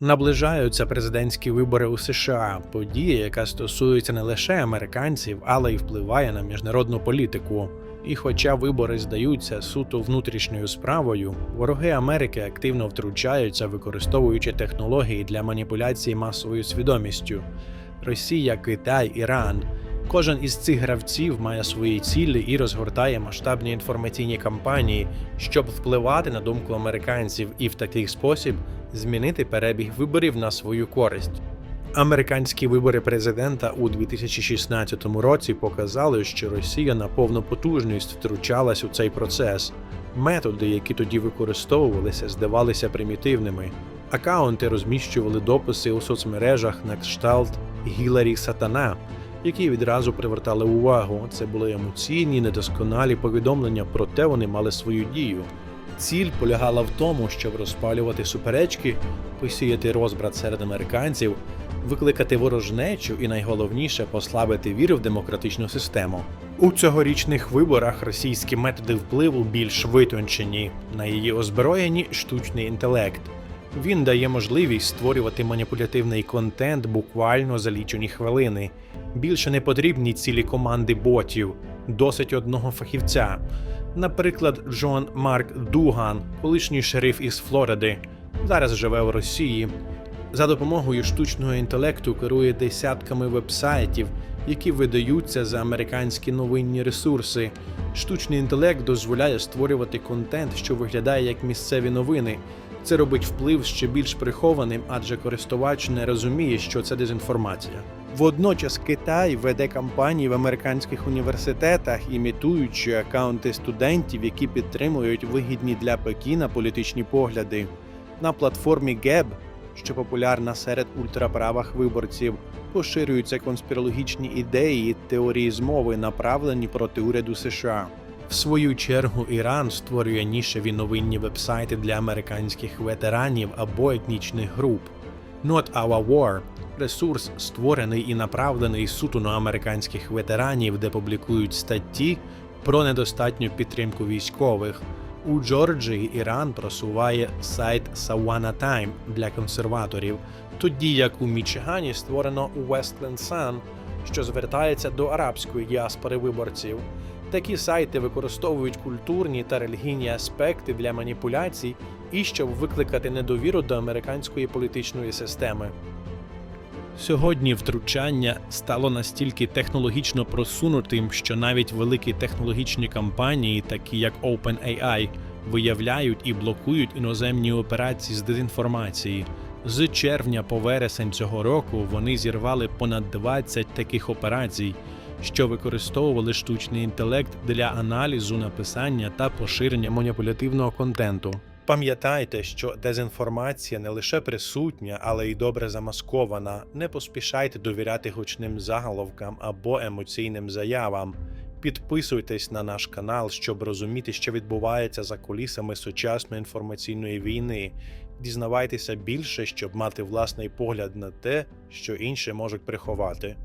Наближаються президентські вибори у США, подія, яка стосується не лише американців, але й впливає на міжнародну політику. І хоча вибори здаються суто внутрішньою справою, вороги Америки активно втручаються, використовуючи технології для маніпуляції масовою свідомістю. Росія, Китай, Іран. Кожен із цих гравців має свої цілі і розгортає масштабні інформаційні кампанії, щоб впливати на думку американців і в такий спосіб змінити перебіг виборів на свою користь. Американські вибори президента у 2016 році показали, що Росія на повну потужність втручалась у цей процес. Методи, які тоді використовувалися, здавалися примітивними. Акаунти розміщували дописи у соцмережах на кшталт Гіларі Сатана, які відразу привертали увагу. Це були емоційні, недосконалі повідомлення, проте вони мали свою дію. Ціль полягала в тому, щоб розпалювати суперечки, посіяти розбрат серед американців, викликати ворожнечу і найголовніше послабити віру в демократичну систему. У цьогорічних виборах російські методи впливу більш витончені, на її озброєнні штучний інтелект. Він дає можливість створювати маніпулятивний контент буквально за лічені хвилини. Більше не потрібні цілі команди ботів, досить одного фахівця. Наприклад, Джон Марк Дуган, колишній шериф із Флориди, зараз живе в Росії. За допомогою штучного інтелекту керує десятками вебсайтів, які видаються за американські новинні ресурси. Штучний інтелект дозволяє створювати контент, що виглядає як місцеві новини. Це робить вплив ще більш прихованим, адже користувач не розуміє, що це дезінформація. Водночас Китай веде кампанії в американських університетах, імітуючи акаунти студентів, які підтримують вигідні для Пекіна політичні погляди. На платформі Gab, що популярна серед ультраправих виборців, поширюються конспірологічні ідеї і теорії змови, направлені проти уряду США. В свою чергу Іран створює нішеві новинні вебсайти для американських ветеранів або етнічних груп. Not Our War ресурс створений і направлений суто на американських ветеранів, де публікують статті про недостатню підтримку військових. У Джорджії Іран просуває сайт Sawana Time для консерваторів, тоді як у Мічигані створено Westland Sun, що звертається до арабської діаспори виборців. Такі сайти використовують культурні та релігійні аспекти для маніпуляцій і щоб викликати недовіру до американської політичної системи. Сьогодні втручання стало настільки технологічно просунутим, що навіть великі технологічні компанії, такі як OpenAI, виявляють і блокують іноземні операції з дезінформації. З червня по вересень цього року вони зірвали понад 20 таких операцій, що використовували штучний інтелект для аналізу, написання та поширення маніпулятивного контенту. Пам'ятайте, що дезінформація не лише присутня, але й добре замаскована. Не поспішайте довіряти гучним заголовкам або емоційним заявам. Підписуйтесь на наш канал, щоб розуміти, що відбувається за кулісами сучасної інформаційної війни. Дізнавайтеся більше, щоб мати власний погляд на те, що інші можуть приховати.